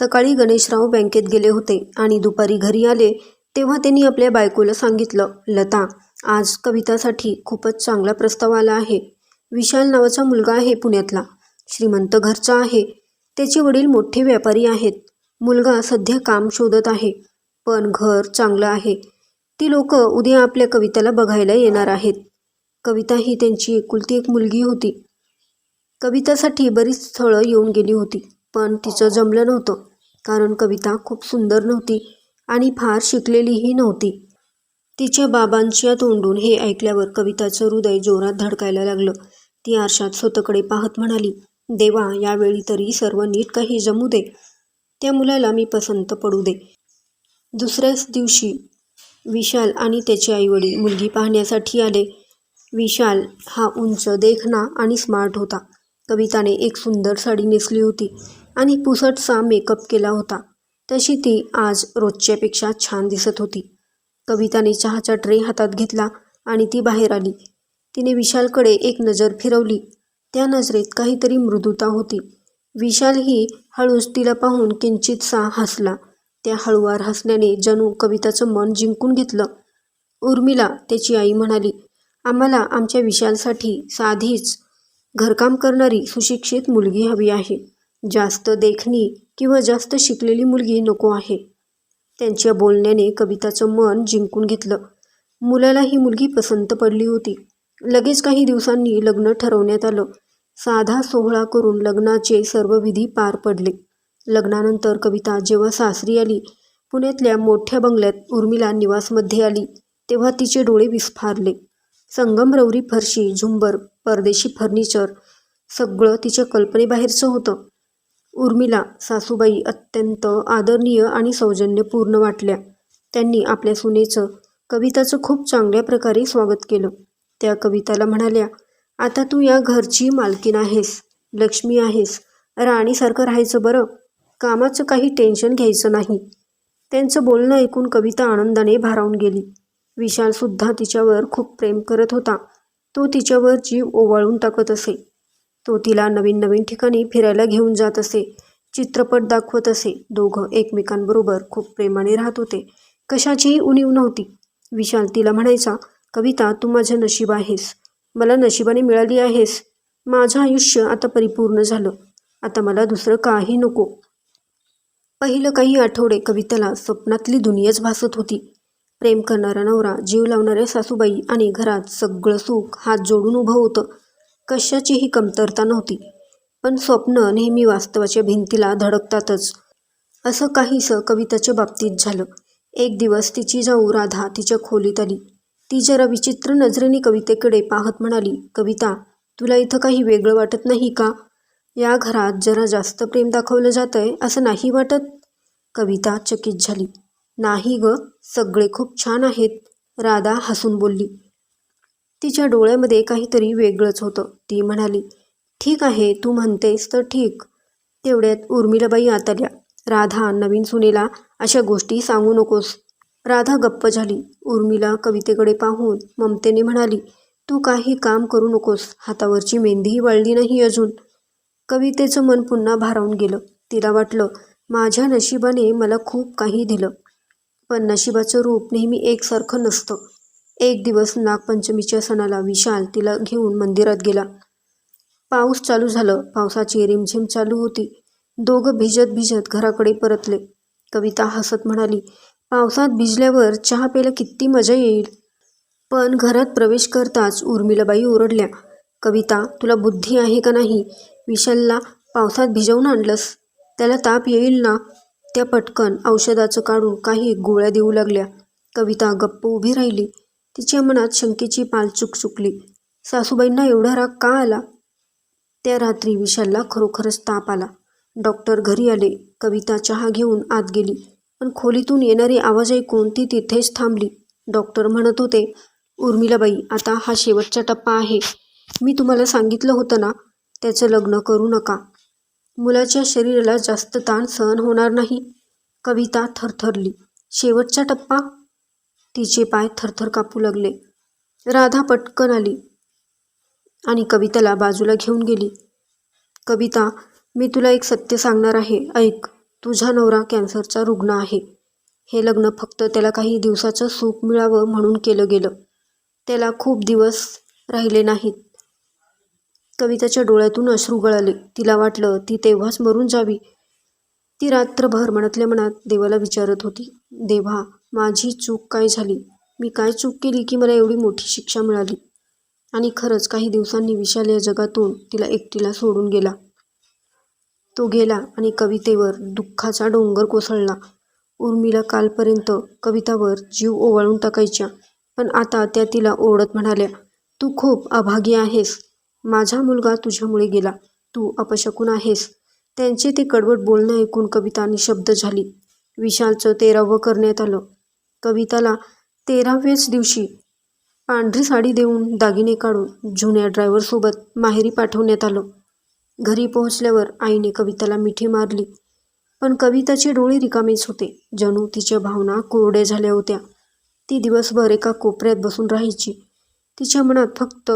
सकाळी गणेशराव बँकेत गेले होते आणि दुपारी घरी आले तेव्हा त्यांनी आपल्या बायकोला सांगितलं लता आज कवितासाठी खूपच चांगला प्रस्ताव आला आहे. विशाल नावाचा मुलगा आहे पुण्यातला. श्रीमंत घरचा आहे. त्याचे वडील मोठे व्यापारी आहेत. मुलगा सध्या काम शोधत आहे पण घर चांगलं आहे. ती लोक उद्या आपल्या कविताला बघायला येणार आहेत. कविता ही त्यांची एकुलती एक मुलगी होती. कवितासाठी बरीच स्थळं येऊन गेली होती पण तिचं जमलं नव्हतं. कारण कविता खूप सुंदर नव्हती आणि फार शिकलेलीही नव्हती. तिच्या बाबांच्या तोंडून हे ऐकल्यावर कविताचं हृदय जोरात धडकायला लागलं. ती आरशात स्वतःकडे पाहत म्हणाली देवा यावेळी तरी सर्व नीट काही जमू दे. त्या मुलाला मी पसंत पडू दे. दुसऱ्याच दिवशी विशाल आणि त्याचे आईवडील मुलगी पाहण्यासाठी आले. विशाल हा उंच देखणा आणि स्मार्ट होता. कविताने एक सुंदर साडी नेसली होती. आणि पुसटसा मेकअप केला होता. तशी ती आज रोजच्यापेक्षा छान दिसत होती. कविताने चहाचा ट्रे हातात घेतला आणि ती बाहेर आली. तिने विशालकडे एक नजर फिरवली. त्या नजरेत काहीतरी मृदुता होती. विशालही हळूच तिला पाहून किंचितसा हसला. त्या हळुवार हसण्याने जणू कविताचं मन जिंकून घेतलं. उर्मिला त्याची आई म्हणाली आम्हाला आमच्या विशालसाठी साधीच घरकाम करणारी सुशिक्षित मुलगी हवी आहे. जास्त देखणी किंवा जास्त शिकलेली मुलगी नको आहे. त्यांच्या बोलण्याने कविताचं मन जिंकून घेतलं. मुलाला ही मुलगी पसंत पडली होती. लगेच काही दिवसांनी लग्न ठरवण्यात आलं. साधा सोहळा करून लग्नाचे सर्व विधी पार पडले. लग्नानंतर कविता जेव्हा सासरी आली पुण्यातल्या मोठ्या बंगल्यात उर्मिला निवासमध्ये आली तेव्हा तिचे डोळे विस्फारले. संगमरवरी फरशी झुंबर परदेशी फर्निचर सगळं तिच्या कल्पनेबाहेरचं होतं. उर्मिला सासूबाई अत्यंत आदरणीय आणि सौजन्यपूर्ण वाटल्या. त्यांनी आपल्या सुनेचं कविताचं खूप चांगल्या प्रकारे स्वागत केलं. त्या कविताला म्हणाल्या आता तू या घरची मालकीण आहेस लक्ष्मी आहेस राणीसारखं राहायचं बरं. कामाचं काही टेन्शन घ्यायचं नाही. त्यांचं बोलणं ऐकून कविता आनंदाने भारावून गेली. विशालसुद्धा तिच्यावर खूप प्रेम करत होता. तो तिच्यावर जीव ओवाळून टाकत असे. तो तिला नवीन नवीन ठिकाणी फिरायला घेऊन जात असे. चित्रपट दाखवत असे. दोघं एकमेकांबरोबर खूप प्रेमाने राहत होते. कशाचीही उणीव नव्हती. विशाल तिला म्हणायचा कविता तू माझं नशीब आहेस. मला नशिबाने मिळाली आहेस. माझं आयुष्य आता परिपूर्ण झालं. आता मला दुसरं काही नको. पहिलं काही आठवडे कविताला स्वप्नातली दुनियाच भासत होती. प्रेम करणारा नवरा जीव लावणाऱ्या सासूबाई आणि घरात सगळं सुख हात जोडून उभं होतं. कशाचीही कमतरता नव्हती. पण स्वप्न नेहमी वास्तवाच्या भिंतीला धडकतातच. असं काहीसं कविताच्या बाबतीत झालं. एक दिवस तिची जाऊ राधा तिच्या खोलीत आली. ती जरा विचित्र नजरेने कवितेकडे पाहत म्हणाली कविता तुला इथं काही वेगळं वाटत नाही का? या घरात जरा जास्त प्रेम दाखवलं जातंय असं नाही वाटत? कविता चकित झाली. नाही ग सगळे खूप छान आहेत राधा हसून बोलली. तिच्या डोळ्यामध्ये काहीतरी वेगळंच होतं. ती म्हणाली ठीक आहे तू म्हणतेस तर ठीक. तेवढ्यात उर्मिलाबाई आतल्या राधा नवीन सुनेला अशा गोष्टी सांगू नकोस. राधा गप्प झाली. उर्मिला कवितेकडे पाहून ममतेने म्हणाली तू काही काम करू नकोस. हातावरची मेहंदीही वाळली नाही अजून. कवितेचं मन पुन्हा भारावून गेलं. तिला वाटलं माझ्या नशिबाने मला खूप काही दिलं. पण नशिबाचं रूप नेहमी एकसारखं नसतं. एक दिवस नागपंचमीच्या सणाला विशाल तिला घेऊन मंदिरात गेला. पाऊस चालू झालं. पावसाची रिमझिम चालू होती. दोघं भिजत भिजत घराकडे परतले. कविता हसत म्हणाली पावसात भिजल्यावर चहा प्यायला किती मजा येईल. पण घरात प्रवेश करताच उर्मिलाबाई ओरडल्या कविता तुला बुद्धी आहे का नाही? विशालला पावसात भिजवून आणलंस. त्याला ताप येईल ना? त्या पटकन औषधाचं काढून काही गोळ्या देऊ लागल्या. कविता गप्प उभी राहिली. तिच्या मनात शंकेची पाल चुकचुकली सासूबाईंना एवढा राग का आला? त्या रात्री विशालला खरोखरच ताप आला. डॉक्टर घरी आले. कविता चहा घेऊन आत गेली. पण खोलीतून येणारी आवाज ऐकून ती तिथेच थांबली. डॉक्टर म्हणत होते उर्मिलाबाई आता हा शेवटचा टप्पा आहे. मी तुम्हाला सांगितलं होतं ना त्याचं लग्न करू नका. मुलाच्या शरीराला जास्त ताण सहन होणार नाही. कविता थरथरली. शेवटचा टप्पा? तिचे पाय थरथर कापू लागले. राधा पटकन आली आणि कविताला बाजूला घेऊन गेली. कविता मी तुला एक सत्य सांगणार आहे. ऐक तुझा नवरा कॅन्सरचा रुग्ण आहे. हे लग्न फक्त त्याला काही दिवसाचं सुख मिळावं म्हणून केलं गेलं. त्याला खूप दिवस राहिले नाहीत. कविताच्या डोळ्यातून अश्रू गळाले. तिला वाटलं ती तेव्हाच मरून जावी. ती रात्रभर मनातल्या मनात देवाला विचारत होती. देवा माझी चूक काय झाली? मी काय चूक केली की मला एवढी मोठी शिक्षा मिळाली? आणि खरंच काही दिवसांनी विशाल या जगातून तिला एकटीला सोडून गेला. तो गेला आणि कवितेवर दुःखाचा डोंगर कोसळला. उर्मिला कालपर्यंत कवितावर जीव ओवाळून टाकायच्या पण आता त्या तिला ओरडत म्हणाल्या तू खूप अभागी आहेस. माझा मुलगा तुझ्यामुळे गेला. तू अपशकून आहेस. त्यांचे ते कडवट बोलणं ऐकून कविता निशब्द झाली. विशालचं तेरावं करण्यात आलं. कविताला तेराव्याच दिवशी पांढरी साडी देऊन दागिने काढून जुन्या ड्रायव्हरसोबत माहेरी पाठवण्यात आलं. घरी पोहोचल्यावर आईने कविताला मिठी मारली. पण कविताचे डोळे रिकामेच होते. जणू तिच्या भावना कोरड्या झाल्या होत्या. ती दिवसभर एका कोपऱ्यात बसून राहायची. तिच्या मनात फक्त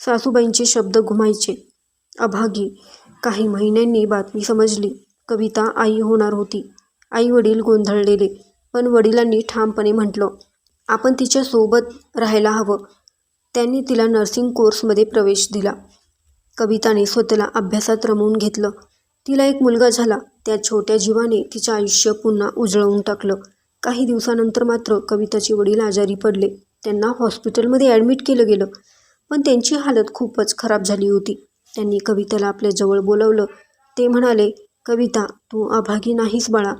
सासूबाईंचे शब्द घुमायचे. अभागी काही महिन्यांनी बातमी समजली. कविता आई होणार होती. आई वडील गोंधळलेले. पण वडिलांनी ठामपणे म्हटलं आपण तिच्यासोबत राहायला हवं. त्यांनी तिला नर्सिंग कोर्समध्ये प्रवेश दिला. कविताने स्वतःला अभ्यासात रमवून घेतलं. तिला एक मुलगा झाला. त्या छोट्या जीवाने तिचं आयुष्य पुन्हा उजळवून टाकलं. काही दिवसानंतर मात्र कविताचे वडील आजारी पडले. त्यांना हॉस्पिटलमध्ये ॲडमिट केलं गेलं. पण त्यांची हालत खूपच खराब झाली होती. त्यांनी कविताला आपल्या जवळ बोलवलं. ते म्हणाले कविता तू अभागी नाहीस बाळा.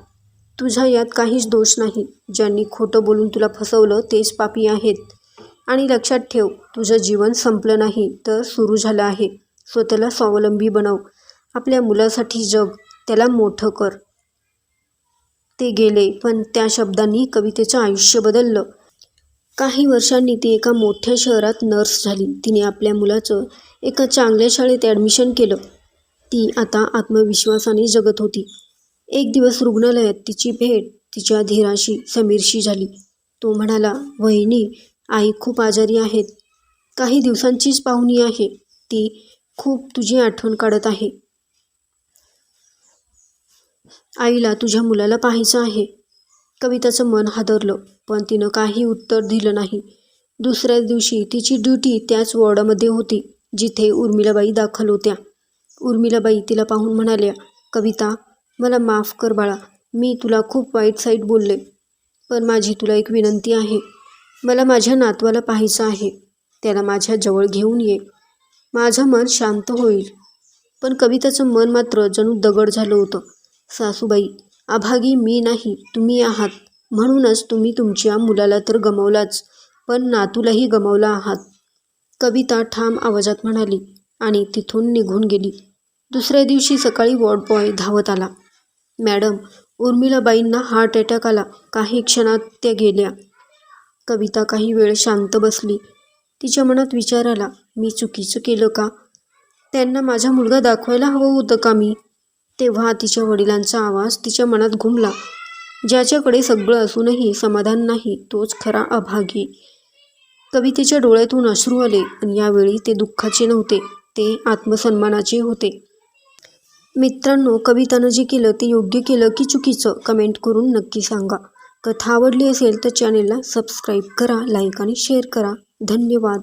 तुझा यात काहीच दोष नाही. ज्यांनी खोटं बोलून तुला फसवलं तेच पापी आहेत. आणि लक्षात ठेव तुझं जीवन संपलं नाही तर सुरू झालं आहे. स्वतःला स्वावलंबी बनव. आपल्या मुलासाठी जग त्याला मोठं कर. ते गेले पण त्या शब्दांनी कवितेचं आयुष्य बदललं. काही वर्षांनी ती एका मोठ्या शहरात नर्स झाली. तिने आपल्या मुलाचं एका चांगल्या शाळेत ॲडमिशन केलं. ती आता आत्मविश्वासाने जगत होती. एक दिवस रुग्णालयात तिची भेट तिच्या धीराशी समीरशी झाली. तो म्हणाला वहिनी आई खूप आजारी आहेत. काही दिवसांचीच पाहुणी आहे. ती खूप तुझी आठवण काढत आहे. आईला तुझ्या मुलाला पाहायचं आहे. कविताचं मन हादरलं पण तिनं काही उत्तर दिलं नाही. दुसऱ्याच दिवशी तिची ड्युटी त्याच वॉर्डामध्ये होती जिथे उर्मिलाबाई दाखल होत्या. उर्मिलाबाई तिला पाहून म्हणाल्या कविता मला माफ कर बाळा. मी तुला खूप वाईट साईट बोलले. पण माझी तुला एक विनंती आहे. मला माझ्या नातवाला पाहायचं आहे. त्याला माझ्या जवळ घेऊन ये. माझं मन शांत होईल. पण कविताचं मन मात्र जणू दगड झालं होतं. सासूबाई अभागी मी नाही तुम्ही आहात. म्हणूनच तुम्ही तुमच्या मुलाला तर गमावलाच पण नातूलाही गमावला आहात. कविता ठाम आवाजात म्हणाली आणि तिथून निघून गेली. दुसऱ्या दिवशी सकाळी वॉर्ड बॉय धावत आला. मॅडम उर्मिलाबाईंना हार्ट अटॅक आला. काही क्षणात त्या गेल्या. कविता काही वेळ शांत बसली. तिच्या मनात विचार आला मी चुकीचं केलं का? त्यांना माझा मुलगा दाखवायला हवं होतं का मी? तेव्हा तिच्या वडिलांचा आवाज तिच्या मनात घुमला. ज्याच्याकडे सगळं असूनही समाधान नाही तोच खरा अभागी. कवितेच्या डोळ्यातून अश्रू आले आणि यावेळी ते दुःखाचे नव्हते ते आत्मसन्मानाचे होते. मित्रांनो कवितानं जे केलं ते योग्य केलं की चुकीचं? कमेंट करून नक्की सांगा. कथा आवडली असेल तर चॅनेलला सबस्क्राईब करा लाईक आणि शेअर करा. धन्यवाद.